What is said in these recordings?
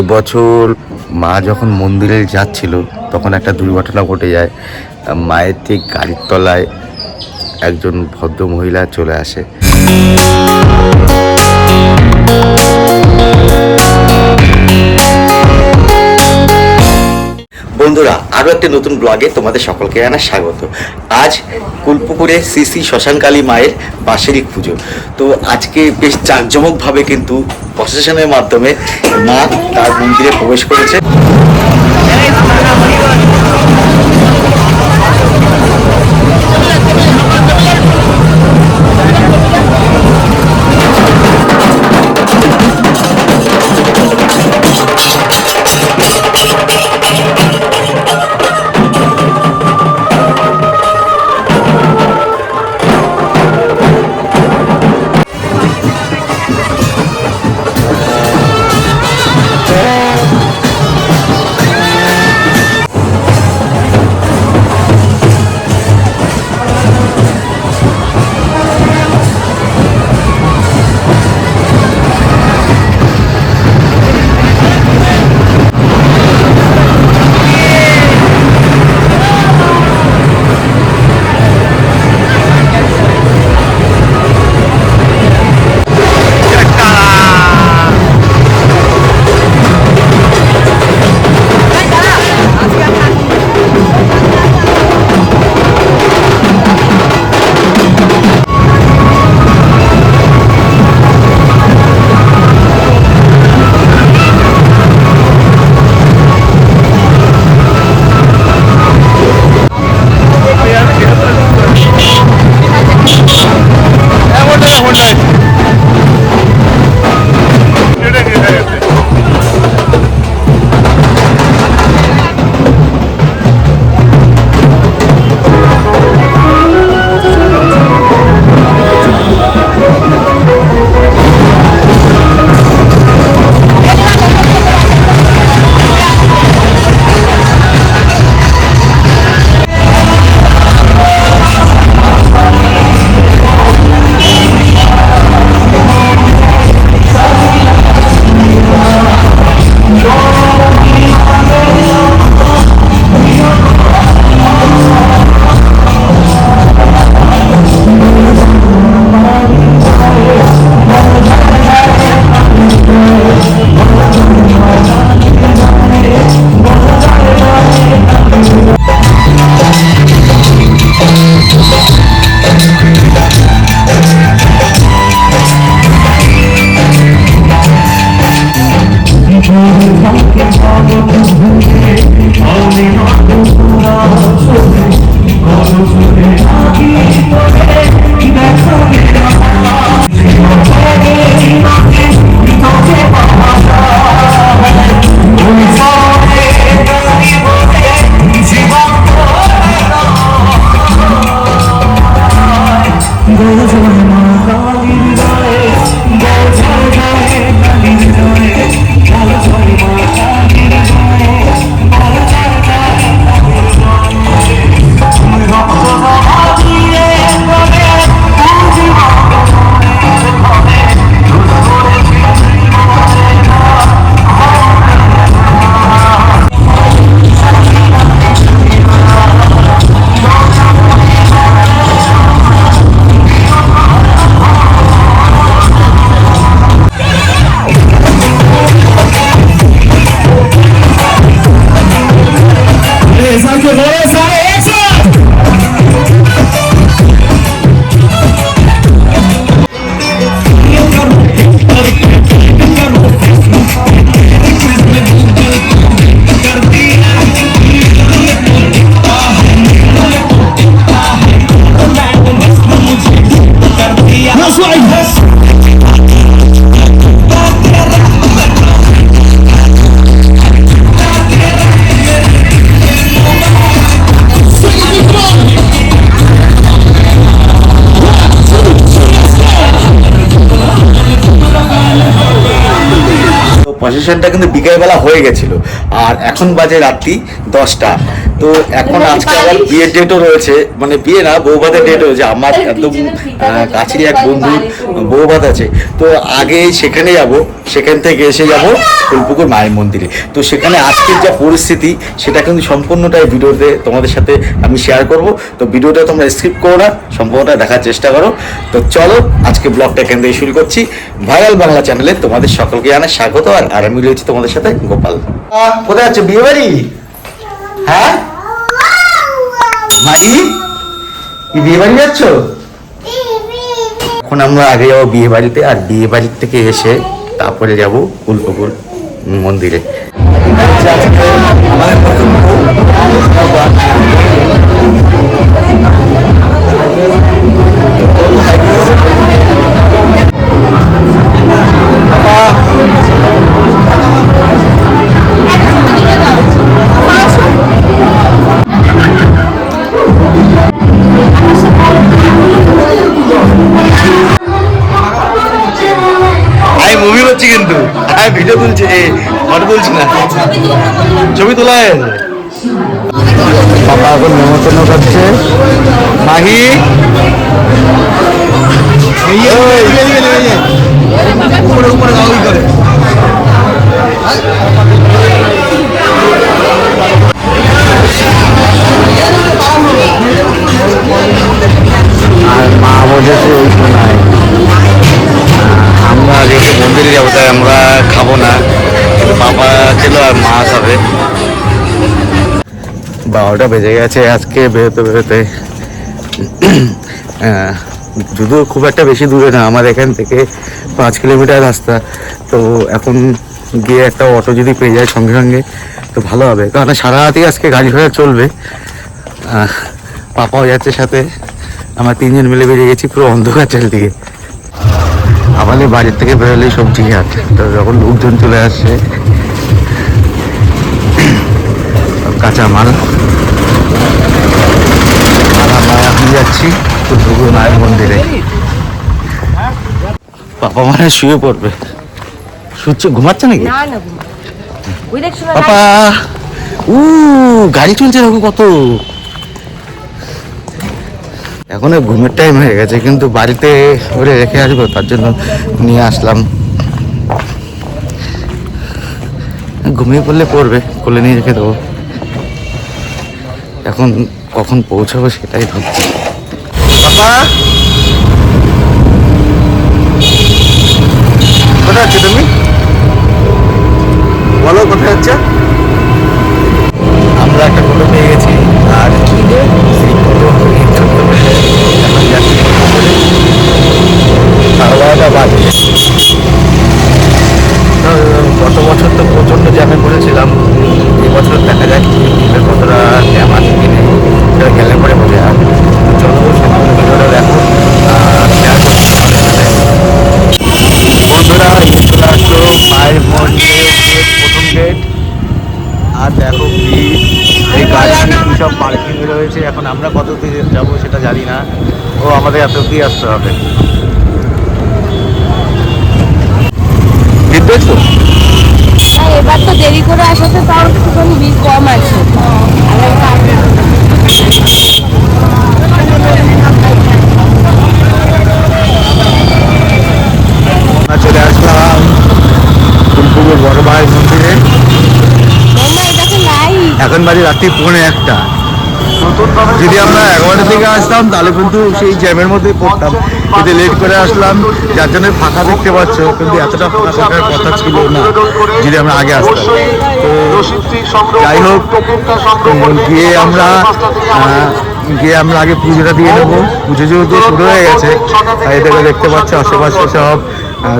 এবছর মা যখন মন্দিরে যাচ্ছিল, তখন একটা দুর্ঘটনা ঘটে যায়। মায়ের ঠিক গাড়ির তলায় একজন ভদ্র মহিলা চলে আসে। বন্ধুরা আরও একটি নতুন ব্লগে তোমাদের সকলকে জানা স্বাগত। আজ কুলপুকুরে শ্রী শ্রী শ্মশানকালী মায়ের বার্ষিক পুজো। তো আজকে বেশ জাঁকজমকভাবে কিন্তু প্রশাসনের মাধ্যমে মা তার মন্দিরে প্রবেশ করেছে। তো প্রসেশনটা কিন্তু বিকেলবেলা হয়ে গেছিল। আর এখন বাজে রাত্রি দশটা। তো এখন আজকে আবার বিয়ের ডেটও রয়েছে। মানে বিয়ে না বৌভাতের ডেট রয়েছে আমার একদম কাছেরই এক বন্ধুর বৌভাত আছে। তো আগে সেখানে যাব সেখান থেকে এসে যাব ফুলপুকুর মায়ের মন্দিরে। তো সেখানে আজকের যা পরিস্থিতি সেটা কিন্তু সম্পূর্ণটাই ভিডিওতে তোমাদের সাথে আমি শেয়ার করব। তো ভিডিওটা তোমরা স্কিপ করো না সম্পূর্ণটা দেখার চেষ্টা করো। তো চলো আজকে ব্লগটা এখান থেকে শুরু করছি। ভাইরাল বাংলা চ্যানেলে তোমাদের সকলকে জানাই স্বাগত আর আর আমি রয়েছি তোমাদের সাথে গোপাল। কোথায় আছো? বিয়ে বাড়ি? হ্যাঁ? মাহি কি বিয়ে বাড়ি যাচ্ছ? এখন আমরা আগে যাব বিয়ে বাড়িতে আর বিয়ে বাড়ির থেকে এসে তারপরে যাব কুলপুকুর মন্দিরে। আমাদের Amen. বারোটা বেজে গেছে আজকে বেরোতে বেরোতে। যদিও খুব একটা বেশি দূরে না, আমার এখান থেকে পাঁচ কিলোমিটার রাস্তা। তো এখন গিয়ে একটা অটো যদি পেয়ে যায় সঙ্গে সঙ্গে, তো ভালো হবে। কারণ সারা রাতই আজকে গাড়ি ঘোড়া চলবে। পাপাও যাচ্ছে সাথে। আমার তিনজন মিলে বেরিয়ে গেছি পুরো অন্ধকার চারিদিকে। আমাদের বাড়ির থেকে বেরোলেই সবজি হাট তো যখন লোকজন চলে আসছে সব যাচ্ছি দুর্গু মায়ের মন্দিরে মানে শুয়ে পড়বে ঘুমাচ্ছে নাকি উ গাড়ি চলছে কত। এখন ঘুমের টাইম হয়ে গেছে কিন্তু বাড়িতে ওরে রেখে আসব তার জন্য নিয়ে আসলাম। ঘুমিয়ে পড়লে পড়বে কোলে নিয়ে রেখে দেবো। এখন কখন পৌঁছাবো সেটাই ভাবছি। কোথায় আছো তুমি? বলো কোথায় হচ্ছে অব্দি আসতে হবে। ভিড় দেখছ এবার তো দেরি করে আসাতে তাও একটুখানি ভিড় কম আছে। চলে আসলাম ফুলপুকুর বড় মায়ের মন্দিরে। এখন বাজে রাত্রি পৌনে একটা। যদি আমরা এগারোটা থেকে আসতাম, তাহলে কিন্তু সেই জ্যামের মধ্যে পড়তাম। কিন্তু লেট করে আসলাম, যার জন্য ফাঁকা দেখতে পাচ্ছ, কিন্তু এতটা ফাঁকা থাকার কথা ছিল না, যদি আমরা আগে আসতাম। তো যাই হোক গিয়ে আমরা গিয়ে আমরা আগে পুজোটা দিয়ে নেব। পুজো যেহেতু শুরু হয়ে গেছে, তাই দেখতে পাচ্ছ, আশেপাশে সব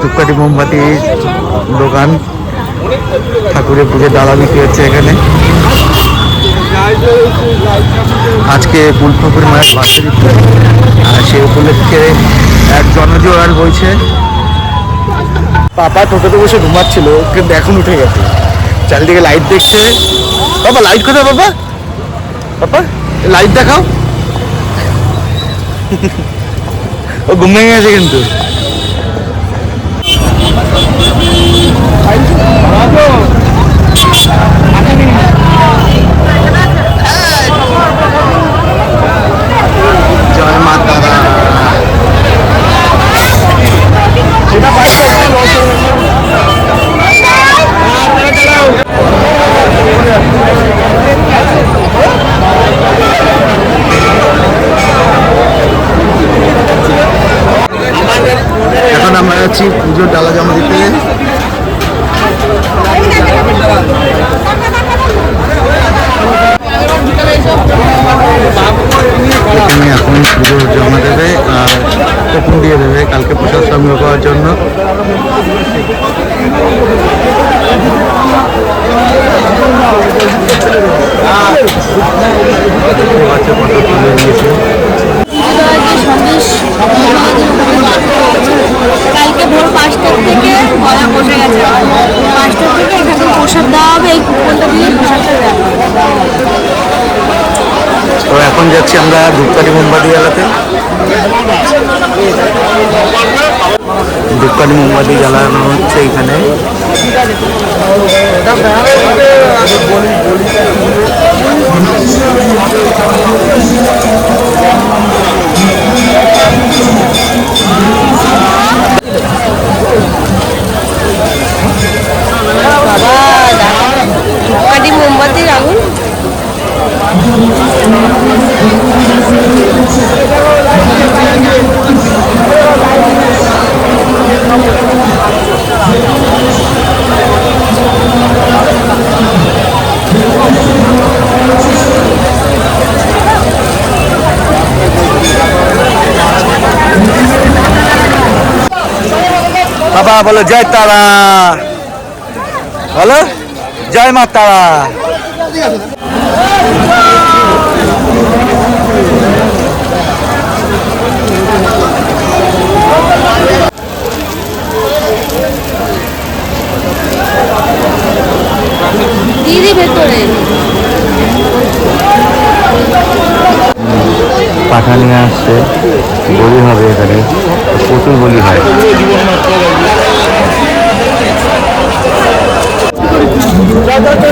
ধূপকাঠি, মোমবাতি, দোকান। ঠাকুরের পুজোর ডালা বিক্রি হচ্ছে এখানে? আজকে ফুলপুকুর মায়ের আর সে উপলক্ষে এক জনজোয়ার বইছে পাপা টোটোতে বসে ঘুমাচ্ছিল, কিন্তু এখন উঠে গেছে। চারিদিকে লাইট দেখছে। বাবা লাইট কোথায় বাবা বাবা লাইট দেখাও। ও ঘুম ভেঙে গেছে কিন্তু। যাচ্ছি আমরা ধূপকাঠি মোমবাতি জ্বালাতে। ধূপকাঠি মোমবাতি জ্বালানো হচ্ছে এখানে। বলো জয় তারা। বলো জয় মা তারা। পাঠা নিয়ে আসছে বলি হবে এখানে প্রচুর বলি হয়। Nosotros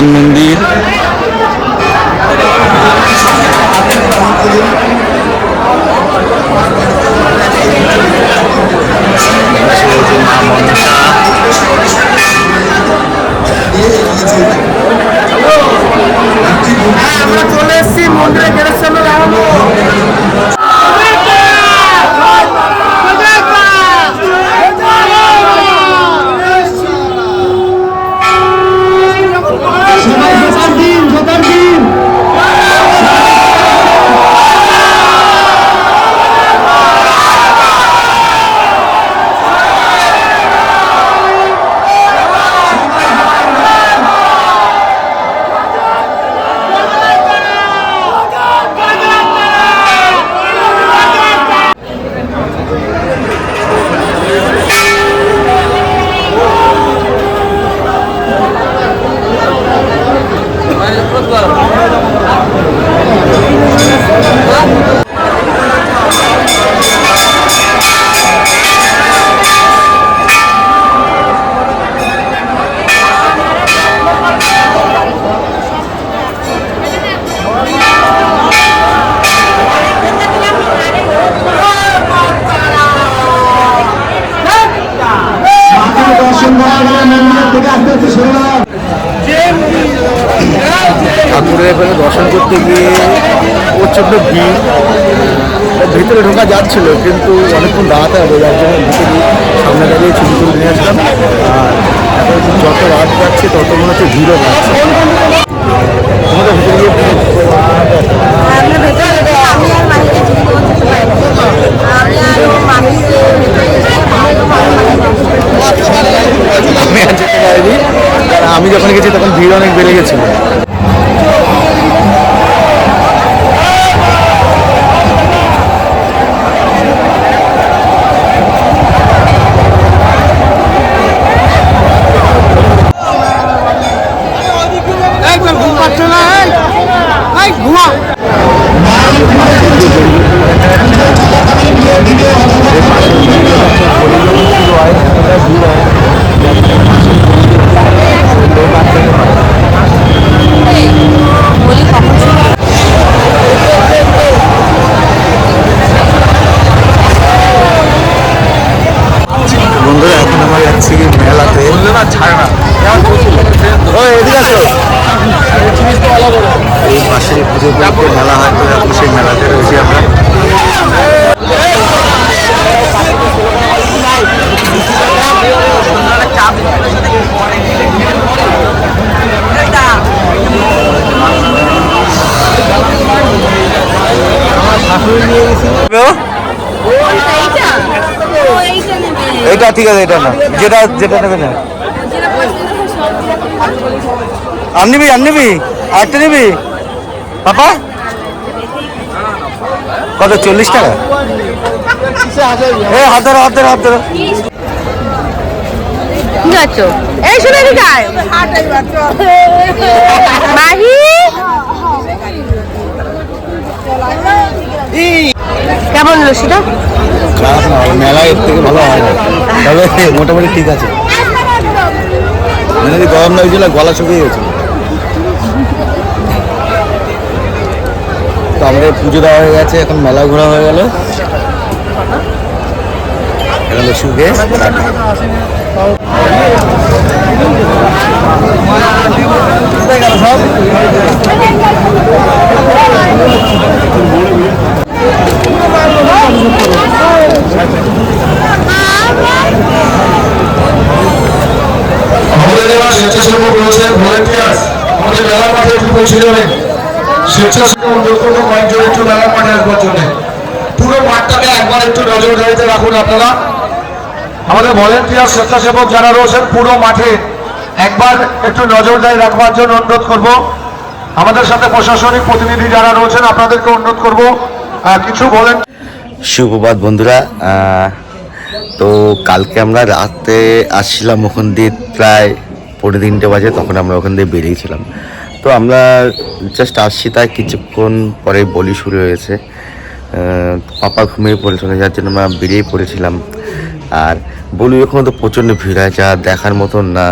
ప్రధానమంత్రి অনেক বেড়ে গেছে। এটা ঠিক আছে এটা না। যেটা যেটা নেবে না আর নিবি আর নিবি? আরেকটা নিবি? পাপা? কত চল্লিশ টাকা? এ হাত ধরো হাত ধরো হাত ধরো। এই শুনে মাহি? কেমন লস্যিটা খারাপ না মেলা এর থেকে ভালো হয় না। তবে মোটামুটি ঠিক আছে। মানে গরম লাগছিল গলা শুকিয়ে গেছিল। তো আমাদের পুজো দেওয়া হয়ে গেছে, এখন মেলা ঘোরা হয়ে গেল। এখন শুকে। আমাদের যারা স্বেচ্ছাসেবক যারা রয়েছেন পুরো মাঠে একবার একটু নজরদারি রাখবার জন্য অনুরোধ করব। আমাদের সাথে প্রশাসনিক প্রতিনিধি যারা রয়েছেন, আপনাদেরকে অনুরোধ করব কিছু ভলেন্টিয়ার সুপ্রভাত বন্ধুরা। তো কালকে আমরা রাতে আসছিলাম ওখান দিয়ে প্রায় পনেরো তিনটে বাজে, তখন আমরা ওখান দিয়ে বেরিয়েছিলাম তো আমরা জাস্ট আসছি, তাই কিছুক্ষণ পরে বলি শুরু হয়েছে। পাপা ঘুমিয়ে পড়েছিল যার জন্য আমরা বেরিয়ে পড়েছিলাম। আর বলি ওখানে তো প্রচণ্ড ভিড় হয়, যা দেখার মতন না।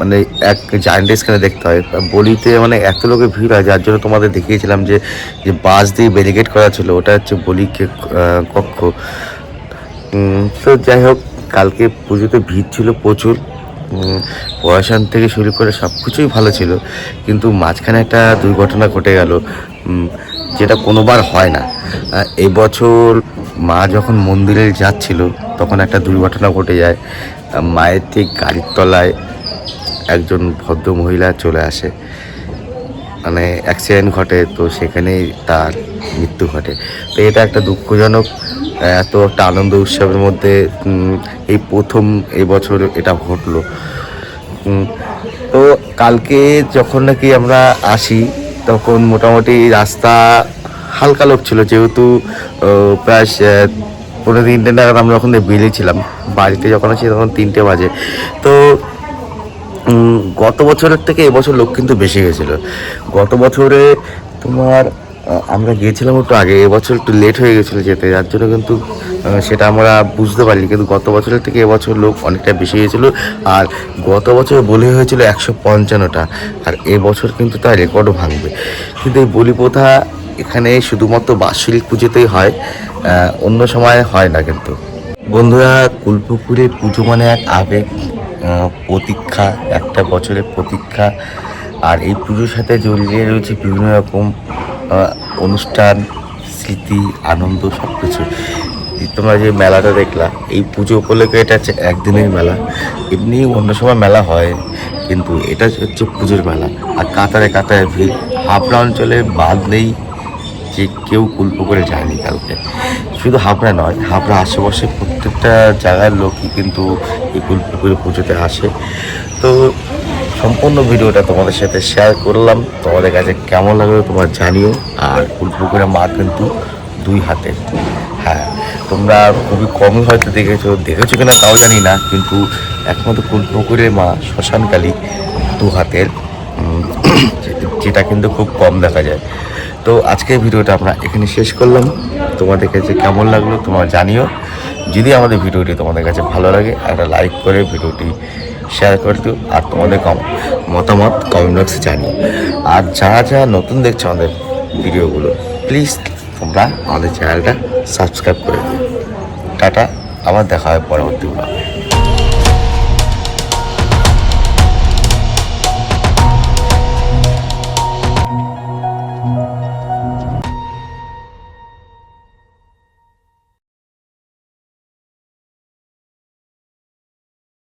মানে এক জায়েন্ট স্ক্যানে দেখতে হয়। বলিতে মানে এত লোকের ভিড় হয়, যার জন্য তোমাদের দেখিয়েছিলাম যে যে বাস দিয়ে ব্যারিকেড করা ছিল, ওটা হচ্ছে বলিকে কক্ষ। তো যাই হোক, কালকে পুজোতে ভিড় ছিল প্রচুর। পড়াশোনা থেকে শুরু করে সব কিছুই ভালো ছিল, কিন্তু মাঝখানে একটা দুর্ঘটনা ঘটে গেল। যেটা কোনোবার হয় না। এবছর মা যখন মন্দিরে যাচ্ছিল, তখন একটা দুর্ঘটনা ঘটে যায়। মায়ের ঠিক গাড়ির তলায় একজন ভদ্র মহিলা চলে আসে। মানে অ্যাক্সিডেন্ট ঘটে, তো সেখানেই তার মৃত্যু ঘটে। তো এটা একটা দুঃখজনক, এত একটা আনন্দ উৎসবের মধ্যে এই প্রথম এবছর এটা ঘটলো। তো কালকে যখন নাকি আমরা আসি, তখন মোটামুটি রাস্তা হালকা লোক ছিল, যেহেতু প্রায় পনেরো তিনটে নাগাদ আমরা ওখান বেরিয়েছিলাম বাড়িতে যখন আসি তখন তিনটে বাজে। তো গত বছরের থেকে এবছর লোক কিন্তু বেশি গেছিল গত বছরে তোমার আমরা গিয়েছিলাম একটু আগে, এবছর একটু লেট হয়ে গেছিল যেতে, যার জন্য কিন্তু সেটা আমরা বুঝতে পারিনি। কিন্তু গত বছরের থেকে এবছর লোক অনেকটা বেশি গেছিল আর গত বছর বলি হয়েছিল একশো পঞ্চান্নটা। আর এবছর কিন্তু তার রেকর্ডও ভাঙবে। কিন্তু এই বলি প্রথা এখানে শুধুমাত্র বাৎসরিক পুজোতেই হয় অন্য সময় হয় না কিন্তু। বন্ধুরা কুলপুকুরে পুজো মানে এক আবেগ। প্রতীক্ষা, একটা বছরের প্রতীক্ষা। আর এই পুজোর সাথে জড়িয়ে রয়েছে বিভিন্ন রকম অনুষ্ঠান, স্মৃতি, আনন্দ সব কিছু তোমরা যে মেলাটা দেখলা, এই পুজো উপলক্ষে এটা হচ্ছে একদিনের মেলা। এমনি অন্য সময় মেলা হয়, কিন্তু এটা হচ্ছে পুজোর মেলা। আর কাতারে কাতারে ভিড়। হাবড়া অঞ্চলে বাদ নেই যে কেউ কুলপুকুরে যায়নি কালকে। শুধু হাবড়া নয়, হাবড়া আশেপাশে প্রত্যেকটা জায়গার লোকই কিন্তু এই কুলপুকুরে পুজোতে আসে। তো সম্পূর্ণ ভিডিওটা তোমাদের সাথে শেয়ার করলাম। তোমাদের কাছে কেমন লাগল তোমার জানিও। আর কুলপুকুরে মা কিন্তু দুই হাতের। হ্যাঁ তোমরা খুবই কমই হয়তো দেখেছ দেখেছ কিনা তাও জানি না। কিন্তু একমাত্র কুলপুকুরে মা শ্মশানকালী দু হাতের। যেটা কিন্তু খুব কম দেখা যায়। তো আজকের ভিডিওটা আমরা এখানে শেষ করলাম। তোমাদের কাছে কেমন লাগল তোমরা জানিও। যদি আমাদের ভিডিওটি তোমাদের কাছে ভালো লাগে, একটা লাইক করে ভিডিওটি শেয়ার করে দিও, আর তোমাদের কম, মতামত কমেন্ট বক্সে জানিও। আর যারা যারা নতুন দেখছ আমাদের ভিডিওগুলো প্লিজ তোমরা আমাদের চ্যানেলটা সাবস্ক্রাইব করে দিও। টাটা, আবার দেখা হয় পরবর্তী ব্লগে